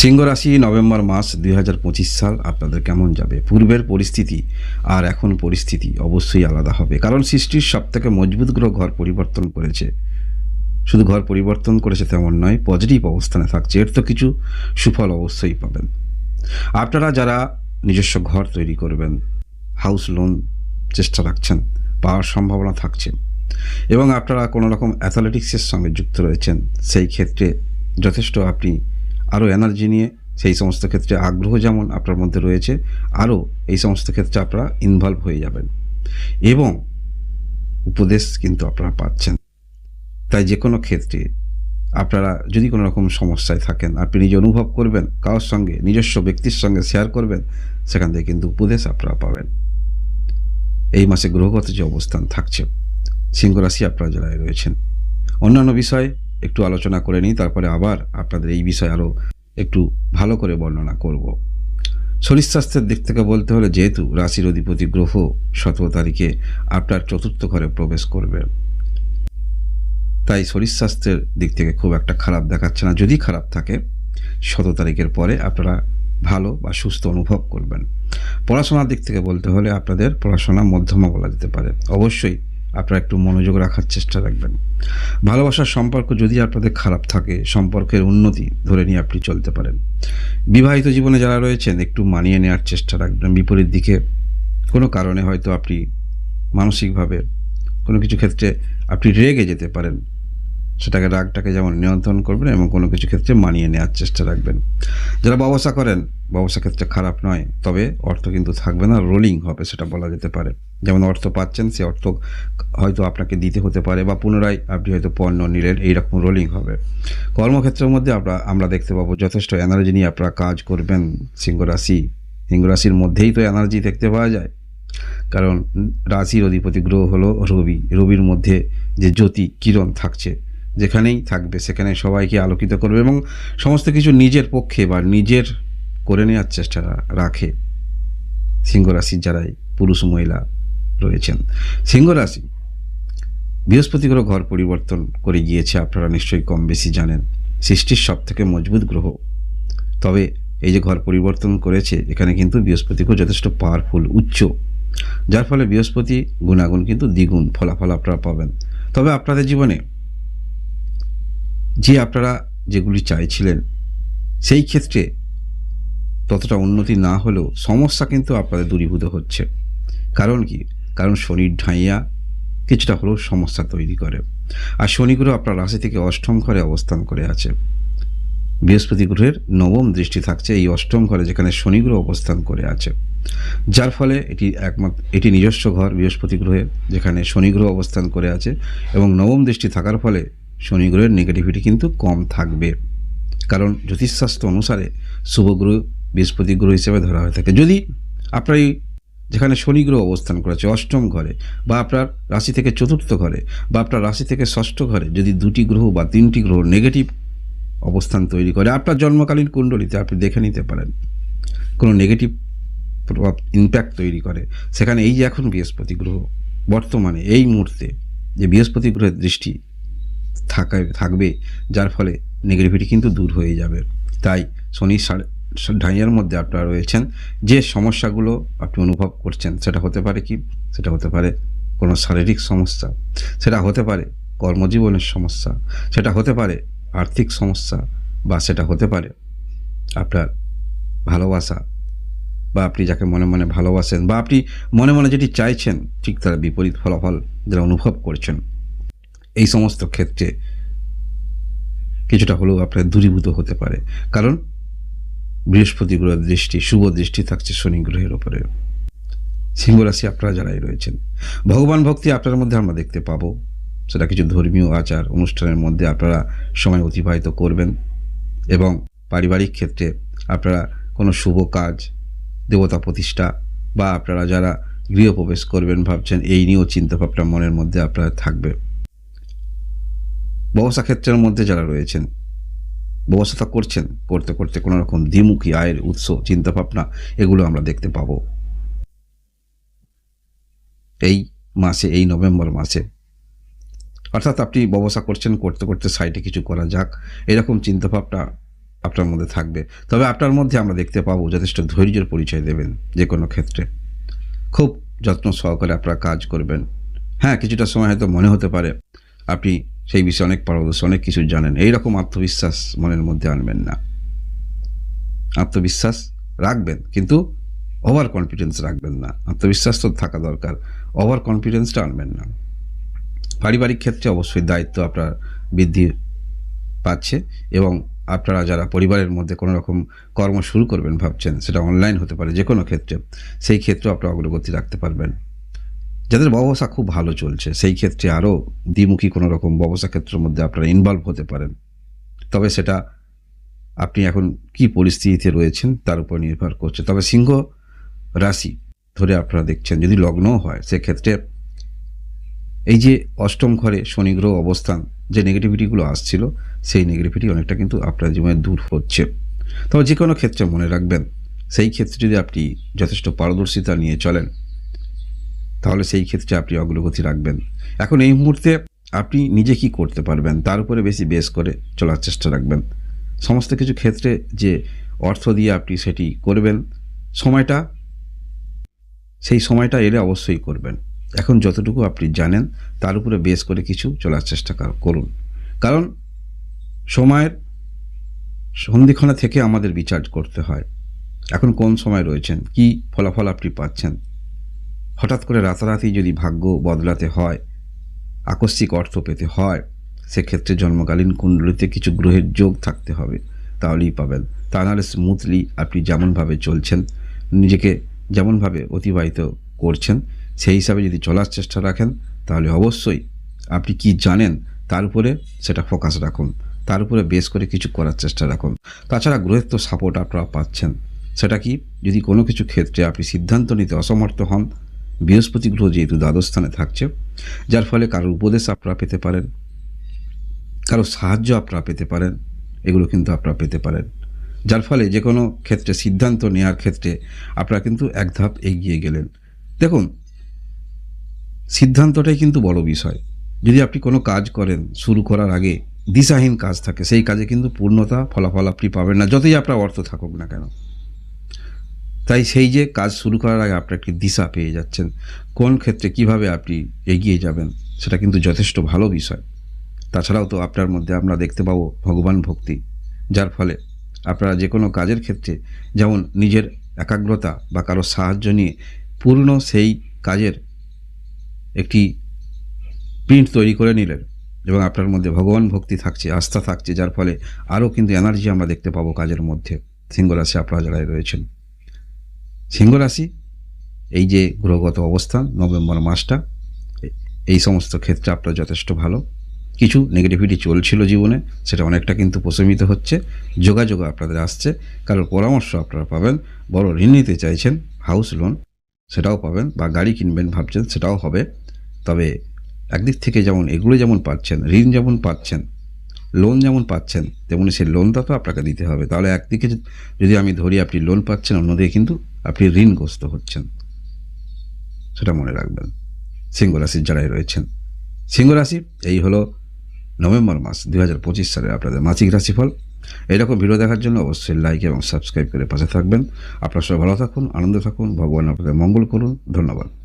সিংহ রাশি, নভেম্বর মাস দুই হাজার পঁচিশ সাল, আপনাদের কেমন যাবে? পূর্বের পরিস্থিতি আর এখন পরিস্থিতি অবশ্যই আলাদা হবে। কারণ সৃষ্টির সব থেকে মজবুত গ্রহ ঘর পরিবর্তন করেছে। শুধু ঘর পরিবর্তন করেছে তেমন নয় পজিটিভ অবস্থানে থাকছে। এর তো কিছু সুফল অবশ্যই পাবেন। আপনারা যারা নিজস্ব ঘর তৈরি করবেন হাউস লোন চেষ্টা রাখছেন, পাওয়ার সম্ভাবনা থাকছে এবং আপনারা কোনো রকম অ্যাথলেটিক্সের সঙ্গে যুক্ত রয়েছেন, সেই ক্ষেত্রে যথেষ্ট আপনি আরও এনার্জি নিয়ে সেই সমস্ত ক্ষেত্রে আগ্রহ যেমন আপনার মধ্যে রয়েছে আরও এই সমস্ত ক্ষেত্রে আপনারা ইনভলভ হয়ে যাবেন। এবং উপদেশ কিন্তু আপনারা পাচ্ছেন। তাই যে কোনো ক্ষেত্রে আপনারা যদি কোনো রকম সমস্যায় থাকেন, আপনি নিজে অনুভব করবেন, কারোর সঙ্গে, নিজস্ব ব্যক্তির সঙ্গে শেয়ার করবেন, সেখান থেকে কিন্তু উপদেশ আপনারা পাবেন। এই মাসে গ্রহগত যে অবস্থান থাকছে সিংহ রাশি আপনারা যারা রয়েছেন। অন্যান্য বিষয় একটু আলোচনা করে নিই, তারপরে আবার আপনাদের এই বিষয়ে আরও একটু ভালো করে বর্ণনা করব। শরীর স্বাস্থ্যের দিক থেকে বলতে হলে যেহেতু রাশির অধিপতি গ্রহ সতেরো তারিখে আপনার চতুর্থ ঘরে প্রবেশ করবে। তাই শরীর স্বাস্থ্যের দিক থেকে খুব একটা খারাপ দেখাচ্ছে না। যদি খারাপ থাকে, সতেরো তারিখের পরে আপনারা ভালো বা সুস্থ অনুভব করবেন। পড়াশোনার দিক থেকে বলতে হলে আপনাদের পড়াশোনা মধ্যমা বলা যেতে পারে। অবশ্যই আপনারা একটু মনোযোগ রাখার চেষ্টা রাখবেন। ভালোবাসার সম্পর্ক যদি আপনাদের খারাপ থাকে, সম্পর্কের উন্নতি ধরে নিয়ে আপনি চলতে পারেন। বিবাহিত জীবনে যারা রয়েছেন, একটু মানিয়ে নেওয়ার চেষ্টা রাখবেন। বিপরীত দিকে কোনো কারণে হয়তো আপনি মানসিকভাবে কোনো কিছু ক্ষেত্রে আপনি রেগে যেতে পারেন। সেটাকে রাগটাকে যেমন নিয়ন্ত্রণ করবেন এবং কোনো কিছু ক্ষেত্রে মানিয়ে নেওয়ার চেষ্টা রাখবেন। যারা ব্যবসা করেন, ব্যবসা ক্ষেত্রে খারাপ নয়, তবে অর্থ কিন্তু থাকবে না রোলিং হবে সেটা বলা যেতে পারে। যেমন অর্থ পাচ্ছেন, সে অর্থ হয়তো আপনাকে দিতে হতে পারে বা পুনরায় আপনি হয়তো পণ্য নিলেন, এইরকম রোলিং হবে। কর্মক্ষেত্রের মধ্যে আমরা আমরা দেখতে পাবো যথেষ্ট এনার্জি নিয়ে আপনারা কাজ করবেন, সিংহ রাশি। সিংহ রাশির মধ্যেই তো এনার্জি দেখতে পাওয়া যায়। কারণ রাশির অধিপতি গ্রহ হলো রবি। রবির মধ্যে যে জ্যোতি, কিরণ থাকছে যেখানেই থাকবে, সেখানে সবাইকে আলোকিত করবে এবং সমস্ত কিছু নিজের পক্ষে বা নিজের করে নেওয়ার চেষ্টা রাখে সিংহ রাশির যারাই পুরুষ মহিলা রয়েছেন। সিংহ রাশি বৃহস্পতি গ্রহ ঘর পরিবর্তন করে গিয়েছে, আপনারা নিশ্চয়ই কম বেশি জানেন। সৃষ্টির সব থেকে মজবুত গ্রহ। তবে এই যে ঘর পরিবর্তন করেছে, এখানে কিন্তু বৃহস্পতি গ্রহ যথেষ্ট পাওয়ারফুল উচ্চ। যার ফলে বৃহস্পতি গুণাগুণ কিন্তু দ্বিগুণ, ফলাফল আপনারা পাবেন। তবে আপনাদের জীবনে যে আপনারা যেগুলি চাইছিলেন, সেই ক্ষেত্রে ততটা উন্নতি না হলেও সমস্যা কিন্তু আপনাদের দূরীভূত হচ্ছে। কারণ কি? কারণ শনির ঢাইয়া কিছুটা হলেও সমস্যা তৈরি করে। আর শনি গ্রহ আপনার রাশি থেকে অষ্টম ঘরে অবস্থান করে আছে। বৃহস্পতি গ্রহের নবম দৃষ্টি থাকছে এই অষ্টম ঘরে যেখানে শনি গ্রহ অবস্থান করে আছে। যার ফলে এটি একমাত্র এটি নিজস্ব ঘর বৃহস্পতি গ্রহের যেখানে শনি গ্রহ অবস্থান করে আছে এবং নবম দৃষ্টি থাকার ফলে শনি গ্রহের নেগেটিভিটি কিন্তু কম থাকবে। কারণ জ্যোতিষশাস্ত্র অনুসারে শুভ গ্রহ বৃহস্পতি গ্রহ হিসেবে ধরা হয়ে থাকে। যদি আপনার এই যেখানে শনি গ্রহ অবস্থান করেছে, অষ্টম ঘরে, বা আপনার রাশি থেকে চতুর্থ ঘরে, বা আপনার রাশি থেকে ষষ্ঠ ঘরে যদি দুটি গ্রহ বা তিনটি গ্রহ নেগেটিভ অবস্থান তৈরি করে, আপনার জন্মকালীন কুণ্ডলিতে আপনি দেখে নিতে পারেন। কোনো নেগেটিভ প্রভাব ইম্প্যাক্ট তৈরি করে। সেখানে এই যে এখন বৃহস্পতি গ্রহ, বর্তমানে এই মুহূর্তে যে বৃহস্পতি গ্রহের দৃষ্টি থাকা থাকবে, যার ফলে নেগেটিভিটি কিন্তু দূর হয়ে যাবে। তাই শনি ঢাইয়ার মধ্যে আপনারা রয়েছেন। যে সমস্যাগুলো আপনি অনুভব করছেন, সেটা হতে পারে কি? সেটা হতে পারে কোনো শারীরিক সমস্যা, সেটা হতে পারে কর্মজীবনের সমস্যা, সেটা হতে পারে আর্থিক সমস্যা, বা সেটা হতে পারে আপনার ভালোবাসা, বা আপনি যাকে মনে মনে ভালোবাসেন, বা আপনি মনে মনে যেটি চাইছেন, ঠিক তার বিপরীত ফলাফল যারা অনুভব করছেন। এই সমস্ত ক্ষেত্রে কিছুটা হলেও আপনার দূরীভূত হতে পারে। কারণ বৃহস্পতি গ্রহের দৃষ্টি, শুভ দৃষ্টি থাকছে শনি গ্রহের ওপরে। সিংহ রাশি আপনারা যারাই রয়েছেন, ভগবান ভক্তি আপনার মধ্যে আমরা দেখতে পাবো। সেটা কিছু ধর্মীয় আচার, অনুষ্ঠানের মধ্যে আপনারা সময় অতিবাহিত করবেন এবং পারিবারিক ক্ষেত্রে আপনারা কোনো শুভ কাজ, দেবতা প্রতিষ্ঠা বা আপনারা যারা গৃহপ্রবেশ করবেন ভাবছেন, এই নিয়েও চিন্তাভাবনা মনের মধ্যে আপনার থাকবে। ব্যবসা ক্ষেত্রের মধ্যে যারা রয়েছেন ব্যবস্থা করছেন, করতে করতে কোনো রকম দ্বিমুখী আয়ের উৎস, চিন্তাভাবনা, এগুলো আমরা দেখতে পাবো। এই মাসে, এই নভেম্বর মাসে। অর্থাৎ আপনি ব্যবসা করছেন, করতে করতে সাইডে কিছু করা যাক, এরকম চিন্তাভাবনা আপনার মধ্যে থাকবে। তবে আপনার মধ্যে আমরা দেখতে পাবো যথেষ্ট ধৈর্যের পরিচয় দেবেন যে কোনো ক্ষেত্রে। খুব যত্ন সহকারে আপনারা কাজ করবেন। হ্যাঁ কিছুটা সময় হয়তো মনে হতে পারে। আপনি সেই বিষয়ে অনেক পারদর্শী অনেক কিছু জানেন। এই রকম আত্মবিশ্বাস মনের মধ্যে আনবেন না। আত্মবিশ্বাস রাখবেন, কিন্তু ওভার কনফিডেন্স রাখবেন না। আত্মবিশ্বাস তো থাকা দরকার ওভার কনফিডেন্সটা আনবেন না। পারিবারিক ক্ষেত্রে অবশ্যই দায়িত্ব আপনার বৃদ্ধি পাচ্ছে এবং আপনারা যারা পরিবারের মধ্যে কোনো রকম কর্ম শুরু করবেন ভাবছেন, সেটা অনলাইন হতে পারে যে কোনো ক্ষেত্রে। সেই ক্ষেত্রে আপনারা অগ্রগতি রাখতে পারবেন। যাদের ব্যবসা খুব ভালো চলছে, সেই ক্ষেত্রে আরও দ্বিমুখী কোনো রকম ব্যবসা ক্ষেত্রের মধ্যে আপনারা ইনভলভ হতে পারেন। তবে সেটা আপনি এখন কি পরিস্থিতিতে রয়েছেন তার উপর নির্ভর করছে। তবে সিংহ রাশি ধরে আপনারা দেখছেন, যদি লগ্নও হয়, সেক্ষেত্রে এই যে অষ্টম ঘরে শনি গ্রহ অবস্থান, যে নেগেটিভিটিগুলো আসছিল, সেই নেগেটিভিটি অনেকটা কিন্তু আপনার জীবনে দূর হচ্ছে। তবে যে কোনো ক্ষেত্রে মনে রাখবেন, সেই ক্ষেত্রে যদি আপনি যথেষ্ট পারদর্শিতা নিয়ে চলেন তাহলে সেই ক্ষেত্রে আপনি অগ্রগতি রাখবেন। এখন এই মুহূর্তে আপনি নিজে কি করতে পারবেন, তার উপরে বেশি বেস করে চলার চেষ্টা রাখবেন। সমস্ত কিছু ক্ষেত্রে যে অর্থ দিয়ে আপনি সেটি করবেন, সময়টা, সেই সময়টা এলে অবশ্যই করবেন। এখন যতটুকু আপনি জানেন, তার উপরে বেস করে কিছু চলার চেষ্টা করুন। কারণ সময়ের সন্ধিক্ষণা থেকে আমাদের বিচার করতে হয়। এখন কোন সময় রয়েছেন, কি ফলাফল আপনি পাচ্ছেন হঠাৎ করে রাতারাতি যদি ভাগ্য বদলাতে হয়, আকস্মিক অর্থ পেতে হয়, সেক্ষেত্রে জন্মকালীন কুণ্ডলিতে কিছু গ্রহের যোগ থাকতে হবে, তাহলেই পাবেন। তা নাহলে স্মুথলি আপনি যেমনভাবে চলছেন, নিজেকে যেমনভাবে অতিবাহিত করছেন, সেই হিসাবে যদি চলার চেষ্টা রাখেন, তাহলে অবশ্যই আপনি কি জানেন, তার উপরে সেটা ফোকাস রাখুন। তার উপরে বেস করে কিছু করার চেষ্টা রাখুন। তাছাড়া গ্রহের তো সাপোর্ট আপনারা পাচ্ছেন। সেটা কি? যদি কোনো কিছু ক্ষেত্রে আপনি সিদ্ধান্ত নিতে অসমর্থ হন বৃহস্পতি গ্রহ যেহেতু দ্বাদশ স্থানে থাকছে, যার ফলে কারোর উপদেশ আপনারা পেতে পারেন কারও সাহায্য আপনারা পেতে পারেন, এগুলো কিন্তু আপনারা পেতে পারেন। যার ফলে যে কোনো ক্ষেত্রে, সিদ্ধান্ত নেওয়ার ক্ষেত্রে আপনারা কিন্তু এক ধাপ এগিয়ে গেলেন। দেখুন, সিদ্ধান্তটাই কিন্তু বড় বিষয়। যদি আপনি কোনো কাজ করেন, শুরু করার আগে দিশাহীন কাজ থাকে, সেই কাজে কিন্তু পূর্ণতা, ফলাফল আপনি পাবেন না, যতই আপনার অর্থ থাকুক না কেন। তাই সেই যে কাজ শুরু করার আগে আপনার একটি দিশা পেয়ে যাচ্ছেন? কোন ক্ষেত্রে কীভাবে আপনি এগিয়ে যাবেন? সেটা কিন্তু যথেষ্ট ভালো বিষয়। তাছাড়াও তো আপনার মধ্যে আমরা দেখতে পাবো ভগবান ভক্তি, যার ফলে আপনারা যে কোনো কাজের ক্ষেত্রে যেমন নিজের একাগ্রতা বা কারও সাহায্য নিয়ে পূর্ণ সেই কাজের একটি প্রিন্ট তৈরি করে নিলেন এবং আপনার মধ্যে ভগবান ভক্তি থাকছে, আস্থা থাকছে, যার ফলে আরও কিন্তু এনার্জি আমরা দেখতে পাবো কাজের মধ্যে। সিংহ রাশি আপনারা যারা রয়েছেন। সিংহ রাশি এই যে গ্রহগত অবস্থান, নভেম্বর মাসটা, এই সমস্ত ক্ষেত্রে আপনার যথেষ্ট ভালো। কিছু নেগেটিভিটি চলছিল জীবনে, সেটা অনেকটা কিন্তু প্রশমিত হচ্ছে যোগাযোগ আপনাদের আসছে, কারোর পরামর্শ আপনারা পাবেন, বড় ঋণ নিতে চাইছেন হাউস লোন সেটাও পাবেন, বা গাড়ি কিনবেন ভাবছেন, সেটাও হবে, তবে একদিক থেকে যেমন, এগুলো যেমন পাচ্ছেন, ঋণ যেমন পাচ্ছেন লোন যেমন পাচ্ছেন, তেমনি সেই লোনটা তো আপনাকে দিতে হবে। তাহলে একদিকে যদি- আমি ধরি আপনি লোন পাচ্ছেন, অন্যদিকে কিন্তু আপনি ঋণগ্রস্ত হচ্ছেন। সেটা মনে রাখবেন। সিংহ রাশির যারাই রয়েছেন। সিংহ রাশি, এই হলো নভেম্বর মাস দুই হাজার পঁচিশ সালে আপনাদের মাসিক রাশিফল। এইরকম ভিডিও দেখার জন্য অবশ্যই লাইক এবং সাবস্ক্রাইব করে পাশে থাকবেন। আপনার সবাই ভালো থাকুন, আনন্দ থাকুন, ভগবান আপনাদের মঙ্গল করুন। ধন্যবাদ।